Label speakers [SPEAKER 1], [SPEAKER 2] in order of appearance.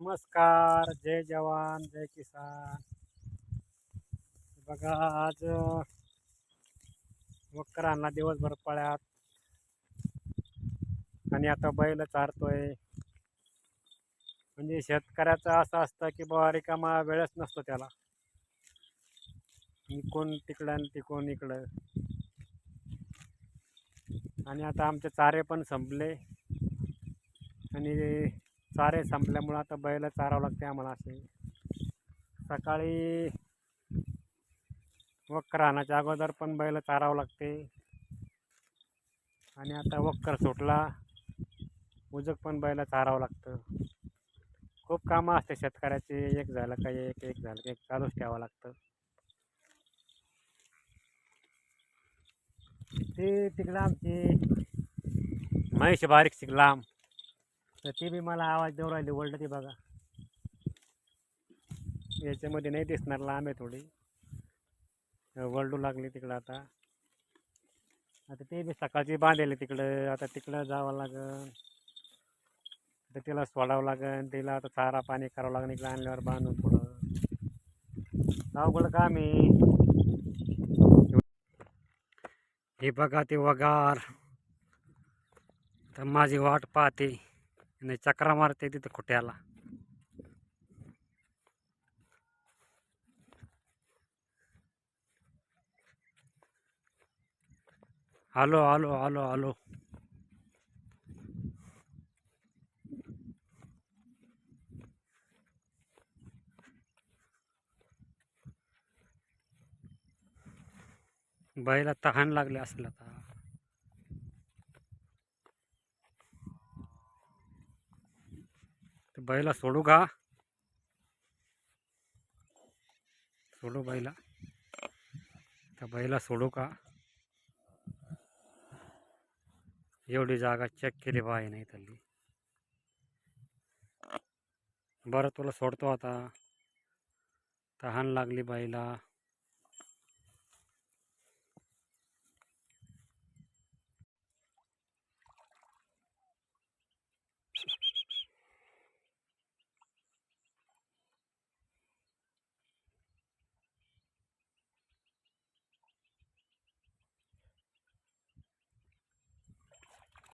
[SPEAKER 1] नमस्कार जय जवान जय किसान. बघा आज वक्रांना दिवसभर पळ्यात. आणि आता बैल चारतोय. म्हणजे शेतकऱ्याचं असं असतं की बुवा रिकामा वेळच नसतो त्याला. इकून तिकडं आणि तिकून इकडं. आणि आता आमचे चारे पण संपले. आणि चारे संपल्यामुळं आता बैल चारावं लागते आम्हाला असे. सकाळी वक्कर आणायच्या अगोदर पण बैल चारावं लागते आणि आता वक्कर सुटला उजक पण बैल चारावं लागतं. खूप कामं असते शेतकऱ्याची एक झालं का एक एक झालं का एक चालूच ठेवावं लागतं. ते तिकडं आमची महेश बारीक शिकलाम तर ते बी मला आवाज देऊ राहिले वर्ल्ड ती बघा. याच्यामध्ये नाही दिसणार लांब आहे थोडी. वर्ल्डू लागली तिकडं आता. आता ते बी सकाळची बांधेली तिकडं आता तिकडं जावं लागन. तर तिला सोडावं लागन तिला आता चारा पाणी करावं लागेल इकडं आणल्यावर बांधून थोडं अवघड काम आहे. हे बघा ते वगार. तर माझी वाट पाहते. नाही चक्रा मारते तिथं खुट्याला. आलो आलो आलो आलो बैला तहान लागले असेल आता तर बैला सोडू का? सोडू बैला. त्या बैला सोडू का? एवढी जागा चेक केली पाहिजे नाही तल्ली बरं तुला सोडतो आता. तहान लागली बाईला.